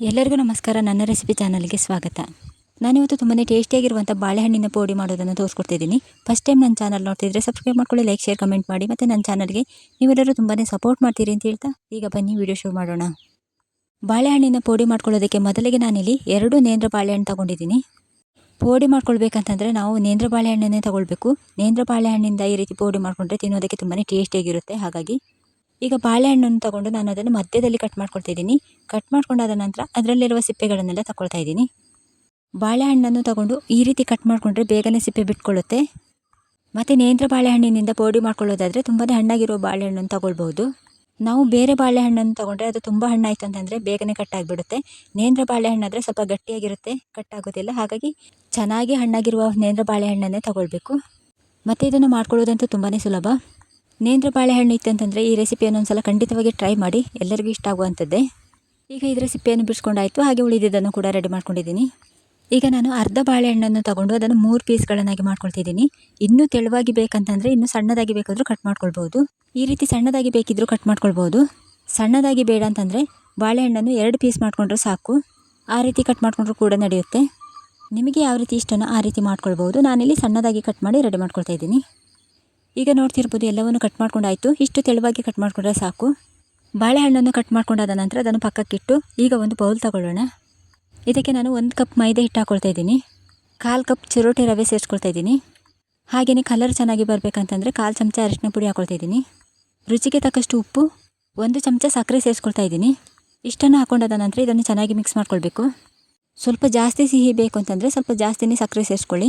ಎಲ್ಲರಿಗೂ ನಮಸ್ಕಾರ. ನನ್ನ ರೆಸಿಪಿ ಚಾನಲ್ಗೆ ಸ್ವಾಗತ. ನಾನಿವತ್ತು ತುಂಬಾ ಟೇಸ್ಟಿಯಾಗಿರುವಂಥ ಬಾಳೆಹಣ್ಣಿನ ಪೋಡಿ ಮಾಡೋದನ್ನು ತೋರಿಸ್ಕೊಡ್ತಿದ್ದೀನಿ. ಫಸ್ಟ್ ಟೈಮ್ ನನ್ನ ಚಾನಲ್ ನೋಡ್ತಿದ್ರೆ ಸಬ್ಸ್ಕ್ರೈಬ್ ಮಾಡ್ಕೊಳ್ಳಿ ಲೈಕ್ ಶೇರ್ ಕಮೆಂಟ್ ಮಾಡಿ, ಮತ್ತು ನನ್ನ ಚಾನಲ್ಗೆ ನೀವೆಲ್ಲರೂ ತುಂಬಾ ಸಪೋರ್ಟ್ ಮಾಡ್ತೀರಿ ಅಂತ ಹೇಳ್ತಾ ಈಗ ಬನ್ನಿ ವಿಡಿಯೋ ಶುರು ಮಾಡೋಣ. ಬಾಳೆಹಣ್ಣಿನ ಪೋಡಿ ಮಾಡ್ಕೊಳ್ಳೋದಕ್ಕೆ ಮೊದಲಿಗೆ ನಾನಿಲ್ಲಿ ಎರಡು ನೇಂದ್ರ ಬಾಳೆಹಣ್ಣು ತಗೊಂಡಿದ್ದೀನಿ. ಪೋಡಿ ಮಾಡ್ಕೊಳ್ಬೇಕಂತಂದರೆ ನಾವು ನೇಂದ್ರ ಬಾಳೆಹಣ್ಣನ್ನೇ ತಗೊಳ್ಬೇಕು. ನೇಂದ್ರ ಬಾಳೆಹಣ್ಣಿಂದ ಈ ರೀತಿ ಪೌಡಿ ಮಾಡಿಕೊಂಡ್ರೆ ತಿನ್ನೋದಕ್ಕೆ ತುಂಬಾ ಟೇಸ್ಟಿಯಾಗಿರುತ್ತೆ ಹಾಗಾಗಿ ಈಗ ಬಾಳೆಹಣ್ಣನ್ನು ತಗೊಂಡು ನಾನು ಅದನ್ನು ಮಧ್ಯದಲ್ಲಿ ಕಟ್ ಮಾಡ್ಕೊಳ್ತಿದ್ದೀನಿ. ಕಟ್ ಮಾಡ್ಕೊಂಡಾದ ನಂತರ ಅದರಲ್ಲಿರುವ ಸಿಪ್ಪೆಗಳನ್ನೆಲ್ಲ ತಗೊಳ್ತಾ ಇದ್ದೀನಿ. ಬಾಳೆಹಣ್ಣನ್ನು ತಗೊಂಡು ಈ ರೀತಿ ಕಟ್ ಮಾಡಿಕೊಂಡ್ರೆ ಬೇಗನೆ ಸಿಪ್ಪೆ ಬಿಟ್ಕೊಳ್ಳುತ್ತೆ. ಮತ್ತು ನೇಂದ್ರ ಬಾಳೆಹಣ್ಣಿನಿಂದ ಪೌಡಿ ಮಾಡ್ಕೊಳ್ಳೋದಾದರೆ ತುಂಬಾ ಹಣ್ಣಾಗಿರೋ ಬಾಳೆಹಣ್ಣನ್ನು ತಗೊಳ್ಬೋದು ನಾವು ಬೇರೆ ಬಾಳೆಹಣ್ಣನ್ನು ತಗೊಂಡ್ರೆ ಅದು ತುಂಬ ಹಣ್ಣಾಯಿತು ಅಂತಂದರೆ ಬೇಗನೆ ಕಟ್ಟಾಗಿಬಿಡುತ್ತೆ ನೇಂದ್ರ ಬಾಳೆಹಣ್ಣಾದರೆ ಸ್ವಲ್ಪ ಗಟ್ಟಿಯಾಗಿರುತ್ತೆ ಕಟ್ಟಾಗೋದಿಲ್ಲ ಹಾಗಾಗಿ ಚೆನ್ನಾಗಿ ಹಣ್ಣಾಗಿರುವ ನೇಂದ್ರ ಬಾಳೆಹಣ್ಣನ್ನೇ ತಗೊಳ್ಬೇಕು. ಮತ್ತು ಇದನ್ನು ಮಾಡ್ಕೊಳ್ಳೋದಂತೂ ತುಂಬಾ ಸುಲಭ. ನೇಂದ್ರ ಬಾಳೆಹಣ್ಣು ಇತ್ತಂತಂದರೆ ಈ ರೆಸಿಪಿಯನ್ನು ಒಂದು ಸಲ ಖಂಡಿತವಾಗಿ ಟ್ರೈ ಮಾಡಿ. ಎಲ್ಲರಿಗೂ ಇಷ್ಟ ಆಗುವಂಥದ್ದೇ. ಈಗ ಈ ರೆಸಿಪಿಯನ್ನು ಬಿಡಿಸ್ಕೊಂಡಾಯಿತು. ಹಾಗೆ ಉಳಿದಿದ್ದನ್ನು ಕೂಡ ರೆಡಿ ಮಾಡ್ಕೊಂಡಿದ್ದೀನಿ. ಈಗ ನಾನು ಅರ್ಧ ಬಾಳೆಹಣ್ಣನ್ನು ತಗೊಂಡು ಅದನ್ನು ಮೂರು ಪೀಸ್ಗಳನ್ನಾಗಿ ಮಾಡ್ಕೊಳ್ತಿದ್ದೀನಿ. ಇನ್ನೂ ತೆಳುವಾಗಿ ಬೇಕಂತಂದರೆ ಇನ್ನೂ ಸಣ್ಣದಾಗಿ ಬೇಕಾದರೂ ಕಟ್ ಮಾಡ್ಕೊಳ್ಬೋದು ಈ ರೀತಿ ಸಣ್ಣದಾಗಿ ಬೇಕಿದ್ದರೂ ಕಟ್ ಮಾಡ್ಕೊಳ್ಬೋದು ಸಣ್ಣದಾಗಿ ಬೇಡ ಅಂತಂದರೆ ಬಾಳೆಹಣ್ಣನ್ನು ಎರಡು ಪೀಸ್ ಮಾಡಿಕೊಂಡ್ರೆ ಸಾಕು. ಆ ರೀತಿ ಕಟ್ ಮಾಡಿಕೊಂಡ್ರೂ ಕೂಡ ನಡೆಯುತ್ತೆ. ನಿಮಗೆ ಯಾವ ರೀತಿ ಇಷ್ಟನೋ ಆ ರೀತಿ ಮಾಡ್ಕೊಳ್ಬೋದು ನಾನಿಲ್ಲಿ ಸಣ್ಣದಾಗಿ ಕಟ್ ಮಾಡಿ ರೆಡಿ ಮಾಡ್ಕೊಳ್ತಾ ಇದ್ದೀನಿ. ಈಗ ನೋಡ್ತಿರ್ಬೋದು ಎಲ್ಲವನ್ನು ಕಟ್ ಮಾಡ್ಕೊಂಡಾಯಿತು. ಇಷ್ಟು ತೆಳುವಾಗಿ ಕಟ್ ಮಾಡಿಕೊಂಡ್ರೆ ಸಾಕು. ಬಾಳೆಹಣ್ಣನ್ನು ಕಟ್ ಮಾಡ್ಕೊಂಡಾದ ನಂತರ ಅದನ್ನು ಪಕ್ಕಕ್ಕಿಟ್ಟು ಈಗ ಒಂದು ಬೌಲ್ ತಗೊಳ್ಳೋಣ. ಇದಕ್ಕೆ ನಾನು ಒಂದು ಕಪ್ ಮೈದಾ ಹಿಟ್ಟು ಹಾಕ್ಕೊಳ್ತಾ ಇದ್ದೀನಿ. ಕಾಲು ಕಪ್ ಚಿರೋಟಿ ರವೆ ಸೇರಿಸ್ಕೊಳ್ತಾ ಇದ್ದೀನಿ. ಹಾಗೆಯೇ ಕಲರ್ ಚೆನ್ನಾಗಿ ಬರಬೇಕಂತಂದರೆ ಕಾಲು ಚಮಚ ಅರಿಶಿನ ಪುಡಿ ಹಾಕ್ಕೊಳ್ತಾ ಇದ್ದೀನಿ. ರುಚಿಗೆ ತಕ್ಕಷ್ಟು ಉಪ್ಪು, ಒಂದು ಚಮಚ ಸಕ್ಕರೆ ಸೇರಿಸ್ಕೊಳ್ತಾ ಇದ್ದೀನಿ. ಇಷ್ಟನ್ನು ಹಾಕೊಂಡಾದ ನಂತರ ಇದನ್ನು ಚೆನ್ನಾಗಿ ಮಿಕ್ಸ್ ಮಾಡ್ಕೊಳ್ಬೇಕು. ಸ್ವಲ್ಪ ಜಾಸ್ತಿ ಸಿಹಿ ಬೇಕು ಅಂತಂದರೆ ಸ್ವಲ್ಪ ಜಾಸ್ತಿನೇ ಸಕ್ಕರೆ ಸೇರಿಸ್ಕೊಳ್ಳಿ.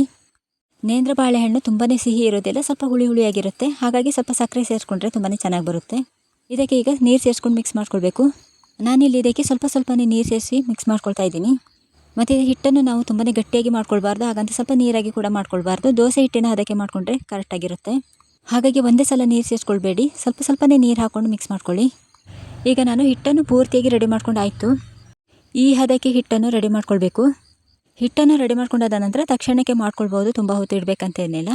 ನೇಂದ್ರ ಬಾಳೆಹಣ್ಣು ತುಂಬಾ ಸಿಹಿ ಇರೋದಿಲ್ಲ ಸ್ವಲ್ಪ ಹುಳಿ ಹುಳಿಯಾಗಿರುತ್ತೆ. ಹಾಗಾಗಿ ಸ್ವಲ್ಪ ಸಕ್ಕರೆ ಸೇರಿಸ್ಕೊಂಡ್ರೆ ತುಂಬಾ ಚೆನ್ನಾಗಿ ಬರುತ್ತೆ. ಇದಕ್ಕೆ ಈಗ ನೀರು ಸೇರಿಸ್ಕೊಂಡು ಮಿಕ್ಸ್ ಮಾಡ್ಕೊಳ್ಬೇಕು. ನಾನಿಲ್ಲಿ ಇದಕ್ಕೆ ಸ್ವಲ್ಪ ಸ್ವಲ್ಪನೇ ನೀರು ಸೇರಿಸಿ ಮಿಕ್ಸ್ ಮಾಡ್ಕೊಳ್ತಾ ಇದ್ದೀನಿ. ಮತ್ತು ಹಿಟ್ಟನ್ನು ನಾವು ತುಂಬಾ ಗಟ್ಟಿಯಾಗಿ ಮಾಡ್ಕೊಳ್ಬಾರ್ದು, ಹಾಗಂತ ಸ್ವಲ್ಪ ನೀರಾಗಿ ಕೂಡ ಮಾಡ್ಕೊಳ್ಬಾರ್ದು. ದೋಸೆ ಹಿಟ್ಟಿನ ಅದಕ್ಕೆ ಮಾಡಿಕೊಂಡ್ರೆ ಕರೆಕ್ಟಾಗಿರುತ್ತೆ ಹಾಗಾಗಿ ಒಂದೇ ಸಲ ನೀರು ಸೇರಿಸ್ಕೊಳ್ಬೇಡಿ. ಸ್ವಲ್ಪ ಸ್ವಲ್ಪನೇ ನೀರು ಹಾಕ್ಕೊಂಡು ಮಿಕ್ಸ್ ಮಾಡ್ಕೊಳ್ಳಿ. ಈಗ ನಾನು ಹಿಟ್ಟನ್ನು ಪೂರ್ತಿಯಾಗಿ ರೆಡಿ ಮಾಡ್ಕೊಂಡು ಆಯಿತು ಈ ಹದಕ್ಕೆ ಹಿಟ್ಟನ್ನು ರೆಡಿ ಮಾಡ್ಕೊಳ್ಬೇಕು. ಹಿಟ್ಟನ್ನು ರೆಡಿ ಮಾಡ್ಕೊಂಡಾದ ನಂತರ ತಕ್ಷಣಕ್ಕೆ ಮಾಡ್ಕೊಳ್ಬೋದು, ತುಂಬ ಹೊತ್ತು ಇಡಬೇಕಂತ ಏನಿಲ್ಲ.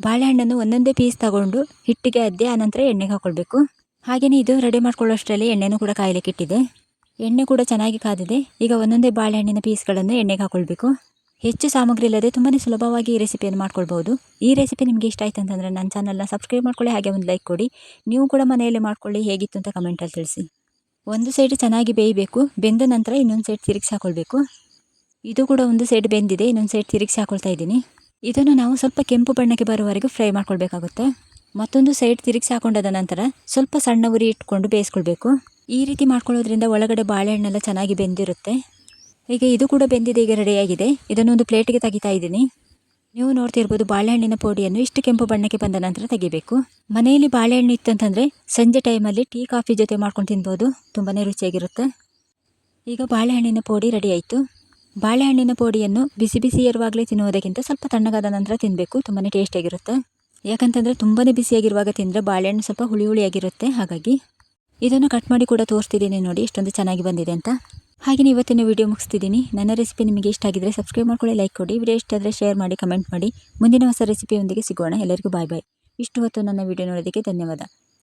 ಬಾಳೆಹಣ್ಣನ್ನು ಒಂದೊಂದೇ ಪೀಸ್ ತಗೊಂಡು ಹಿಟ್ಟಿಗೆ ಅದ್ದೆ ಆನಂತರ ಎಣ್ಣೆಗೆ ಹಾಕ್ಕೊಳ್ಬೇಕು ಹಾಗೆಯೇ ಇದು ರೆಡಿ ಮಾಡ್ಕೊಳ್ಳೋಷ್ಟರಲ್ಲಿ ಎಣ್ಣೆನೂ ಕೂಡ ಕಾಯಲಿಕ್ಕೆ ಇಟ್ಟಿದೆ. ಎಣ್ಣೆ ಕೂಡ ಚೆನ್ನಾಗಿ ಕಾದಿದೆ. ಈಗ ಒಂದೊಂದೇ ಬಾಳೆಹಣ್ಣಿನ ಪೀಸ್ಗಳನ್ನು ಎಣ್ಣೆಗೆ ಹಾಕ್ಕೊಳ್ಬೇಕು ಹೆಚ್ಚು ಸಾಮಗ್ರಿ ಇಲ್ಲದೆ ತುಂಬಾ ಸುಲಭವಾಗಿ ಈ ರೆಸಿಪಿಯನ್ನು ಮಾಡ್ಕೊಳ್ಬೋದು. ಈ ರೆಸಿಪಿ ನಿಮಗೆ ಇಷ್ಟ ಆಯ್ತು ಅಂತಂದರೆ ನನ್ನ ಚಾನಲ್ನ ಸಬ್ಸ್ಕ್ರೈಬ್ ಮಾಡ್ಕೊಳ್ಳಿ, ಹಾಗೆ ಒಂದು ಲೈಕ್ ಕೊಡಿ. ನೀವು ಕೂಡ ಮನೆಯಲ್ಲಿ ಮಾಡ್ಕೊಳ್ಳಿ, ಹೇಗಿತ್ತು ಅಂತ ಕಮೆಂಟಲ್ಲಿ ತಿಳಿಸಿ. ಒಂದು ಸೈಡ್ ಚೆನ್ನಾಗಿ ಬೇಯಬೇಕು, ಬೆಂದ ನಂತರ ಇನ್ನೊಂದು ಸೈಡ್ ತಿರುಗಿಸಿ ಹಾಕ್ಕೊಳ್ಬೇಕು ಇದು ಕೂಡ ಒಂದು ಸೈಡ್ ಬೆಂದಿದೆ. ಇನ್ನೊಂದು ಸೈಡ್ ತಿರುಗಿಸಿ ಹಾಕೊಳ್ತಾ ಇದ್ದೀನಿ. ಇದನ್ನು ನಾವು ಸ್ವಲ್ಪ ಕೆಂಪು ಬಣ್ಣಕ್ಕೆ ಬರುವವರೆಗೂ ಫ್ರೈ ಮಾಡ್ಕೊಳ್ಬೇಕಾಗುತ್ತೆ. ಮತ್ತೊಂದು ಸೈಡ್ ತಿರುಗಿಸಿ ಹಾಕೊಂಡಾದ ನಂತರ ಸ್ವಲ್ಪ ಸಣ್ಣ ಉರಿ ಇಟ್ಕೊಂಡು ಬೇಯಿಸ್ಕೊಳ್ಬೇಕು. ಈ ರೀತಿ ಮಾಡ್ಕೊಳ್ಳೋದ್ರಿಂದ ಒಳಗಡೆ ಬಾಳೆಹಣ್ಣೆಲ್ಲ ಚೆನ್ನಾಗಿ ಬೆಂದಿರುತ್ತೆ. ಈಗ ಇದು ಕೂಡ ಬೆಂದಿದೆ, ಈಗ ರೆಡಿಯಾಗಿದೆ ಇದನ್ನು ಒಂದು ಪ್ಲೇಟಿಗೆ ತೆಗಿತಾ ಇದ್ದೀನಿ. ನೀವು ನೋಡ್ತಿರ್ಬೋದು ಬಾಳೆಹಣ್ಣಿನ ಪೌಡಿಯನ್ನು ಇಷ್ಟು ಕೆಂಪು ಬಣ್ಣಕ್ಕೆ ಬಂದ ನಂತರ ತೆಗಿಬೇಕು. ಮನೆಯಲ್ಲಿ ಬಾಳೆಹಣ್ಣು ಇತ್ತಂತಂದರೆ ಸಂಜೆ ಟೈಮಲ್ಲಿ ಟೀ, ಕಾಫಿ ಜೊತೆ ಮಾಡ್ಕೊಂಡು ತಿನ್ಬೋದು. ತುಂಬಾ ರುಚಿಯಾಗಿರುತ್ತೆ. ಈಗ ಬಾಳೆಹಣ್ಣಿನ ಪೌಡಿ ರೆಡಿ ಆಯಿತು ಬಾಳೆಹಣ್ಣಿನ ಪೋಡಿಯನ್ನು ಬಿಸಿ ಬಿಸಿ ಇರುವಾಗಲೇ ತಿನ್ನುವುದಕ್ಕಿಂತ ಸ್ವಲ್ಪ ತಣ್ಣಗಾದ ನಂತರ ತಿನ್ನಬೇಕು ತುಂಬಾ ಟೇಸ್ಟಿಯಾಗಿರುತ್ತೆ ಯಾಕಂತಂದರೆ ತುಂಬಾ ಬಿಸಿಯಾಗಿರುವಾಗ ತಿಂದರೆ ಬಾಳೆಹಣ್ಣು ಸ್ವಲ್ಪ ಹುಳಿ ಹುಳಿಯಾಗಿರುತ್ತೆ. ಹಾಗಾಗಿ ಇದನ್ನು ಕಟ್ ಮಾಡಿ ಕೂಡ ತೋರಿಸ್ತಿದ್ದೀನಿ ನೋಡಿ ಇಷ್ಟೊಂದು ಚೆನ್ನಾಗಿ ಬಂದಿದೆ ಅಂತ. ಹಾಗೆಯೇ ಇವತ್ತಿನ ವೀಡಿಯೋ ಮುಗಿಸ್ತಿದ್ದೀನಿ. ನನ್ನ ರೆಸಿಪಿ ನಿಮಗೆ ಇಷ್ಟ ಆಗಿದ್ರೆ ಸಬ್ಸ್ಕ್ರೈಬ್ ಮಾಡ್ಕೊಳ್ಳಿ ಲೈಕ್ ಕೊಡಿ. ವಿಡಿಯೋ ಇಷ್ಟ ಆದರೆ ಶೇರ್ ಮಾಡಿ ಕಮೆಂಟ್ ಮಾಡಿ. ಮುಂದಿನ ಹೊಸ ರೆಸಿಪಿಯೊಂದಿಗೆ ಸಿಗೋಣ. ಎಲ್ಲರಿಗೂ ಬಾಯ್ ಬಾಯ್ ಇಷ್ಟು ಹೊತ್ತು ನನ್ನ ವಿಡಿಯೋ ನೋಡೋದಕ್ಕೆ ಧನ್ಯವಾದ.